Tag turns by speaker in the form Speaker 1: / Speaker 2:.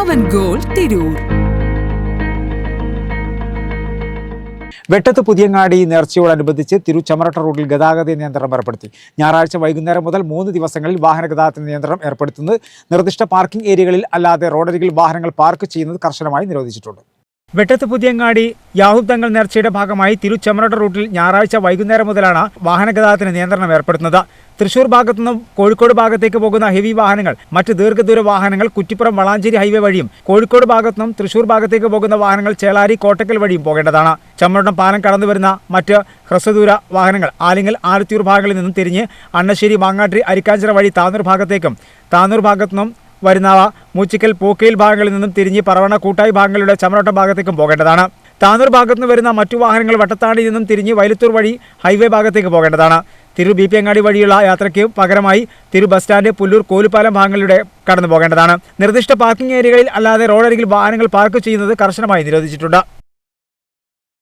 Speaker 1: പവൻ ഗോൾ തിരൂർ.
Speaker 2: വെട്ടത്ത് പുതിയങ്ങാടി നേർച്ചയോടനുബന്ധിച്ച് തിരുച്ചമരട്ട റോഡിൽ ഗതാഗത നിയന്ത്രണം ഏർപ്പെടുത്തി. ഞായറാഴ്ച വൈകുന്നേരം മുതൽ മൂന്ന് ദിവസങ്ങളിൽ വാഹന ഗതാഗത നിയന്ത്രണം ഏർപ്പെടുത്തുന്നത്. നിർദ്ദിഷ്ട പാർക്കിംഗ് ഏരിയകളിൽ അല്ലാതെ റോഡരികിൽ വാഹനങ്ങൾ പാർക്ക് ചെയ്യുന്നത് കർശനമായി നിരോധിച്ചിട്ടുണ്ട്. വെട്ടത്ത് പുതിയങ്ങാടി യാഹൂബ് തങ്ങൾ നേർച്ചയുടെ ഭാഗമായി തിരുച്ചമരട്ട റൂട്ടിൽ ഞായറാഴ്ച വൈകുന്നേരം മുതലാണ് വാഹന ഗതാഗതത്തിന് നിയന്ത്രണം ഏർപ്പെടുത്തുന്നത്. തൃശൂർ ഭാഗത്തുനിന്നും കോഴിക്കോട് ഭാഗത്തേക്ക് പോകുന്ന ഹെവി വാഹനങ്ങൾ മറ്റ് ദീർഘദൂര വാഹനങ്ങൾ കുറ്റിപ്പുറം വളാഞ്ചേരി ഹൈവേ വഴിയും കോഴിക്കോട് ഭാഗത്തുനിന്നും തൃശൂർ ഭാഗത്തേക്ക് പോകുന്ന വാഹനങ്ങൾ ചേളാരി കോട്ടക്കൽ വഴിയും പോകേണ്ടതാണ്. ചമ്മരട്ടം പാലം കടന്നു വരുന്ന മറ്റ് ഹ്രസ്വദൂര വാഹനങ്ങൾ ആലിങ്ങൽ ആലത്തിയൂർ ഭാഗങ്ങളിൽ നിന്നും തിരിഞ്ഞ് അണ്ണശ്ശേരി മാങ്ങാട്ടി അരിക്കാഞ്ചിറ വഴി താന്നൂർ ഭാഗത്തേക്കും താന്നൂർ ഭാഗത്തുനിന്നും വരുന്നവ മൂച്ചിക്കൽ പൂക്കയിൽ ഭാഗങ്ങളിൽ നിന്നും തിരിഞ്ഞ് പറവണ കൂട്ടായി ഭാഗങ്ങളുടെ ചമരോട്ടം ഭാഗത്തേക്കും പോകേണ്ടതാണ്. താനൂർ ഭാഗത്തുനിന്ന് വരുന്ന മറ്റു വാഹനങ്ങൾ വട്ടത്താണിയിൽ നിന്നും തിരിഞ്ഞ് വൈലത്തൂർ വഴി ഹൈവേ ഭാഗത്തേക്ക് പോകേണ്ടതാണ്. തിരു ബി പി അങ്ങാടി വഴിയുള്ള യാത്രയ്ക്ക് പകരമായി തിരു ബസ് സ്റ്റാൻഡ് പുല്ലൂർ കോലുപാലം ഭാഗങ്ങളിലൂടെ കടന്നു പോകേണ്ടതാണ്. നിർദ്ദിഷ്ട പാർക്കിംഗ് ഏരിയകളിൽ അല്ലാതെ റോഡരികിൽ വാഹനങ്ങൾ പാർക്ക് ചെയ്യുന്നത് കർശനമായി നിരോധിച്ചിട്ടുണ്ട്.